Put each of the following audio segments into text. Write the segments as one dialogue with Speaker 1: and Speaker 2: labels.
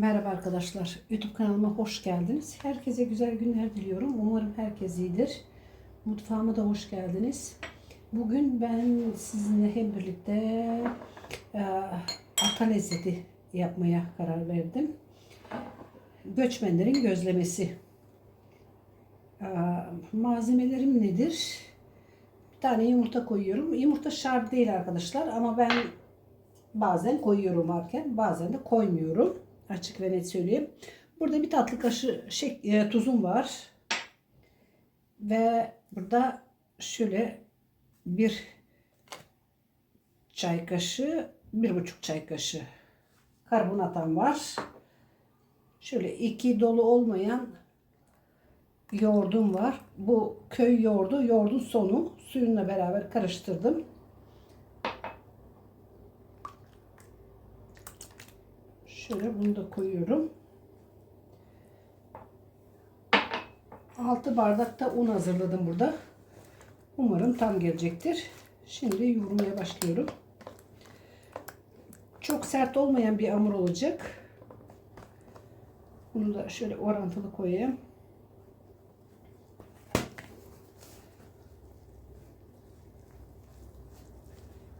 Speaker 1: Merhaba arkadaşlar. YouTube kanalıma hoş geldiniz. Herkese güzel günler diliyorum. Umarım herkes iyidir. Mutfağıma da hoş geldiniz. Bugün ben sizinle hep birlikte e, ata lezzeti yapmaya karar verdim. Göçmenlerin gözlemesi. E, malzemelerim nedir? Bir tane yumurta koyuyorum. Yumurta şart değil arkadaşlar ama ben bazen koyuyorum varken bazen de koymuyorum. Açık ve net söyleyeyim. Burada bir tatlı kaşığı şey, e, tuzum var. Ve burada şöyle bir çay kaşığı, bir buçuk çay kaşığı karbonatam var. Şöyle iki dolu olmayan yoğurdum var. Bu köy yoğurdu, yoğurdun sonu suyunla beraber karıştırdım. Şöyle bunu da koyuyorum. 6 bardak da un hazırladım burada. Umarım tam gelecektir. Şimdi yoğurmaya başlıyorum. Çok sert olmayan bir hamur olacak. Bunu da şöyle orantılı koyayım.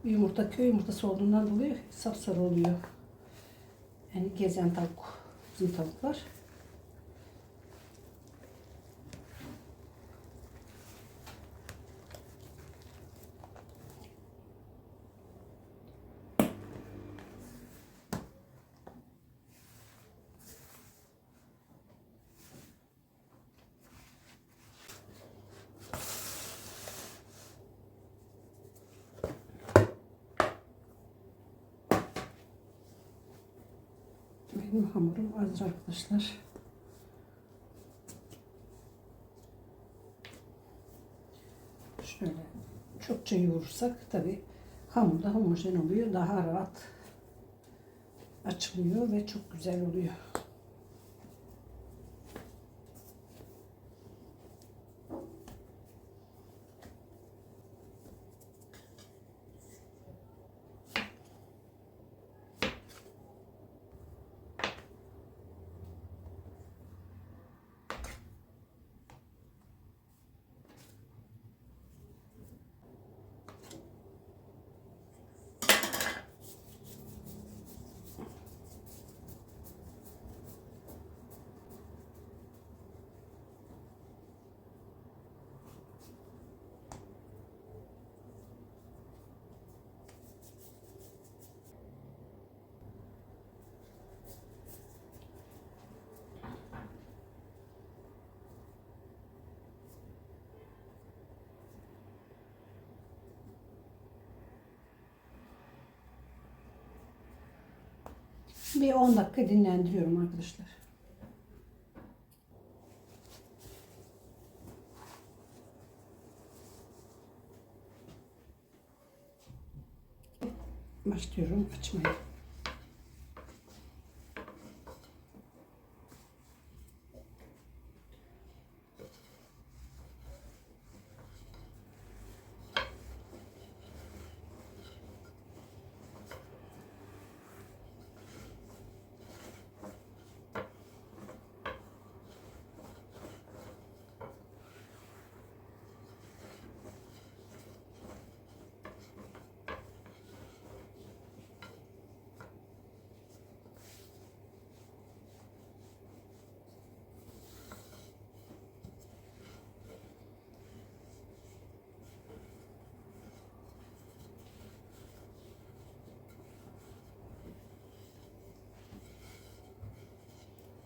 Speaker 1: Yumurta köy yumurtası olduğundan dolayı sapsarı oluyor. Yani gezen tavuk, bizim tavuklar. Benim hamurum hazır arkadaşlar. Şöyle çokça yoğurursak tabi hamur da homojen oluyor. Daha rahat açılıyor ve çok güzel oluyor. Bir 10 dakika dinlendiriyorum arkadaşlar. Başlıyorum açmaya.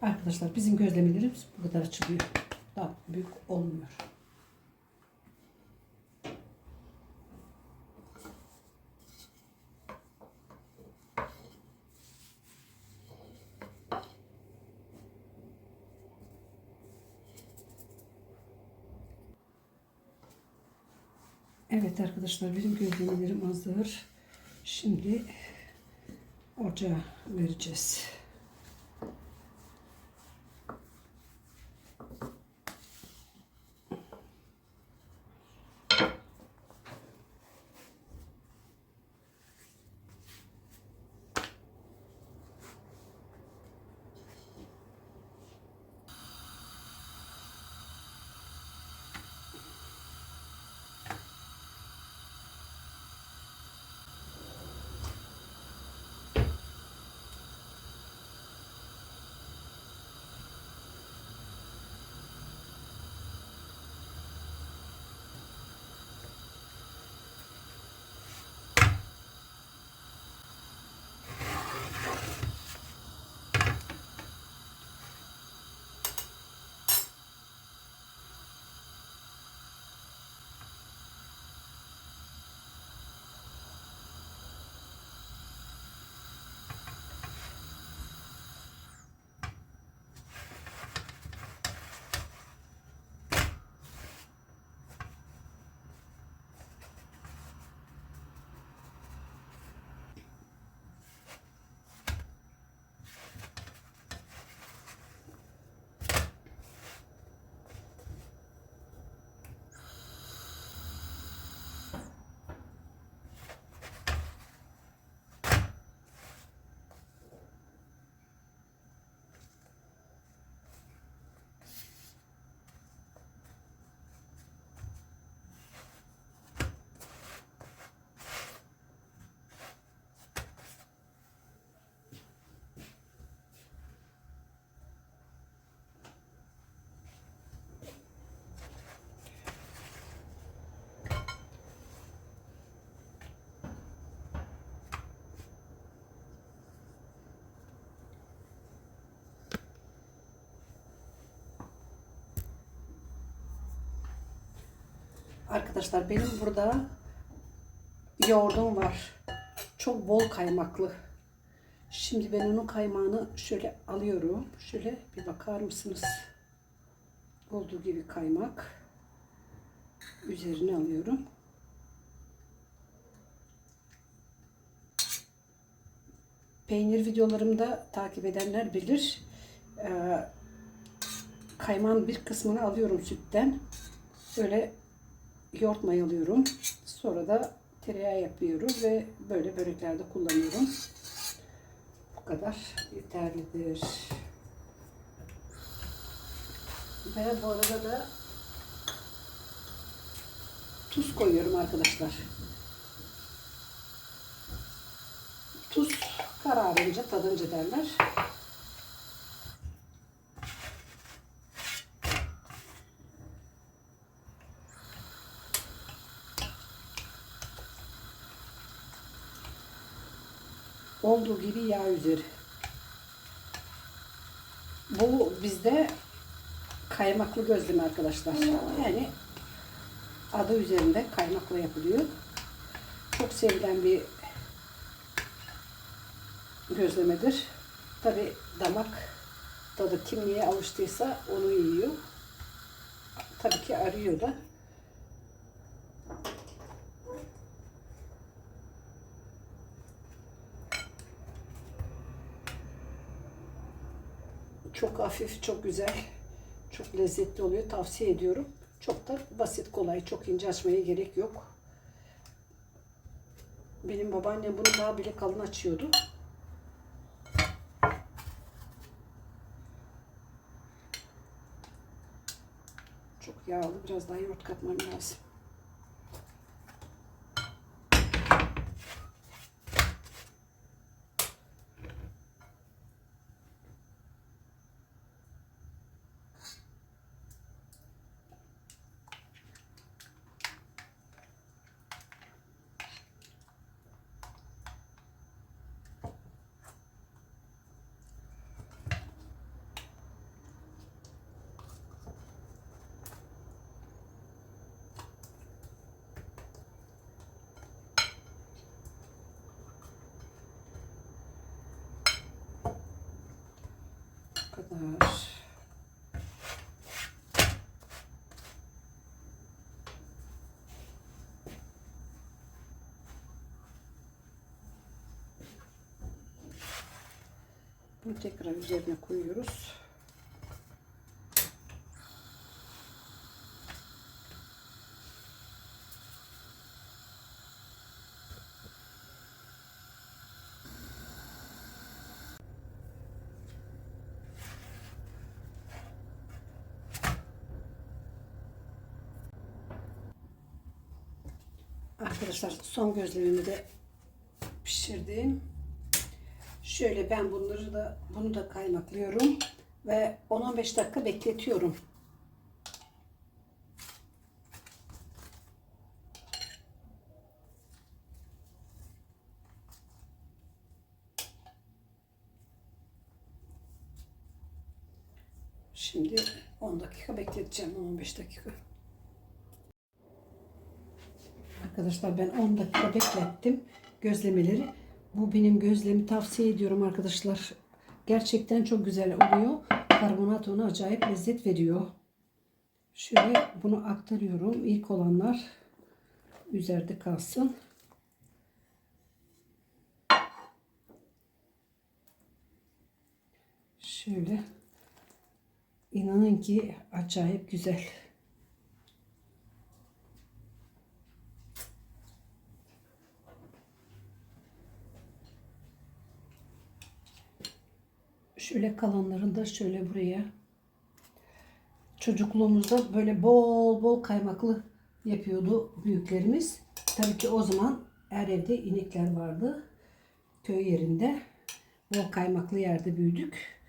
Speaker 1: Arkadaşlar bizim gözlemelerimiz bu kadar açılıyor. Daha büyük olmuyor. Evet arkadaşlar benim gözlemelerim hazır. Şimdi ocağa vereceğiz. Arkadaşlar benim burada yoğurdum var. Çok bol kaymaklı. Şimdi ben onun kaymağını şöyle alıyorum. Şöyle bir bakar mısınız? Olduğu gibi kaymak. Üzerine alıyorum. Peynir videolarımda takip edenler bilir. Ee, kaymağın bir kısmını alıyorum sütten. Böyle yoğurt mayalıyorum. Sonra da tereyağı yapıyorum ve böyle böreklerde kullanıyorum. Bu kadar yeterlidir. Ve bu arada da tuz koyuyorum arkadaşlar. Tuz kararınca tadınca derler. Olduğu gibi yağ üzeri. Bu bizde kaymaklı gözleme arkadaşlar. Yani adı üzerinde kaymakla yapılıyor. Çok sevilen bir gözlemedir. Tabi damak tadı kim neye alıştıysa onu yiyor. Tabii ki arıyor da. Çok hafif, çok güzel, çok lezzetli oluyor. Tavsiye ediyorum. Çok da basit, kolay. Çok ince açmaya gerek yok. Benim babaannem bunu daha bile kalın açıyordu. Çok yağlı. Biraz daha yoğurt katmam lazım. Bu kadar. Bunu tekrar üzerine koyuyoruz. Arkadaşlar son gözlemimi de pişirdim. Şöyle ben bunları da bunu da kaymaklıyorum ve 10-15 dakika bekletiyorum. Şimdi 10 dakika bekleteceğim 15 dakika. Arkadaşlar ben 10 dakika beklettim gözlemeleri. Bu benim gözlemi tavsiye ediyorum arkadaşlar. Gerçekten çok güzel oluyor. Karbonat ona acayip lezzet veriyor. Şöyle bunu aktarıyorum. İlk olanlar üzerinde kalsın. Şöyle inanın ki acayip güzel. Şöyle kalanlarını da şöyle buraya. Çocukluğumuzda böyle bol bol kaymaklı yapıyordu büyüklerimiz. Tabii ki o zaman her evde inekler vardı. Köy yerinde. Bol kaymaklı yerde büyüdük.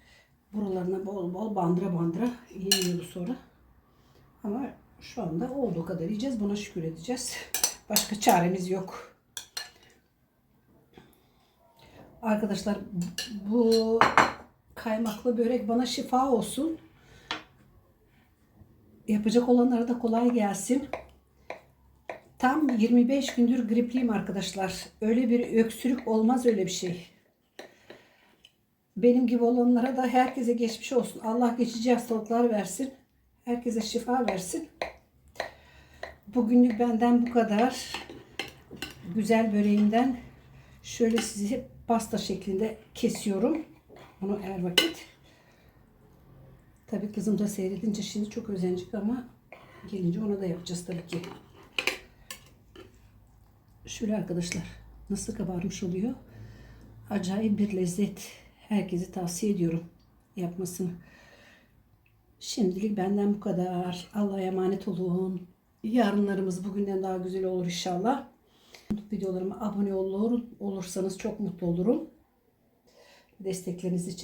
Speaker 1: Buralarına bol bol bandıra bandıra yeniyordu sonra. Ama şu anda olduğu kadar yiyeceğiz. Buna şükür edeceğiz. Başka çaremiz yok. Arkadaşlar bu kaymaklı börek bana şifa olsun. Yapacak olanlara da kolay gelsin. Tam 25 gündür gripliyim arkadaşlar. Öyle bir öksürük olmaz öyle bir şey. Benim gibi olanlara da herkese geçmiş olsun. Allah geçici hastalıklar versin. Herkese şifa versin. Bugünlük benden bu kadar. Güzel böreğimden şöyle sizi pasta şeklinde kesiyorum. Bunu er vakit. Tabii kızım da seyredince şimdi çok özenecek ama gelince ona da yapacağız tabii ki. Şöyle arkadaşlar nasıl kabarmış oluyor. Acayip bir lezzet. Herkese tavsiye ediyorum yapmasını. Şimdilik benden bu kadar. Allah'a emanet olun. Yarınlarımız bugünden daha güzel olur inşallah. Videolarıma abone olur, olursanız çok mutlu olurum. Destekleriniz için.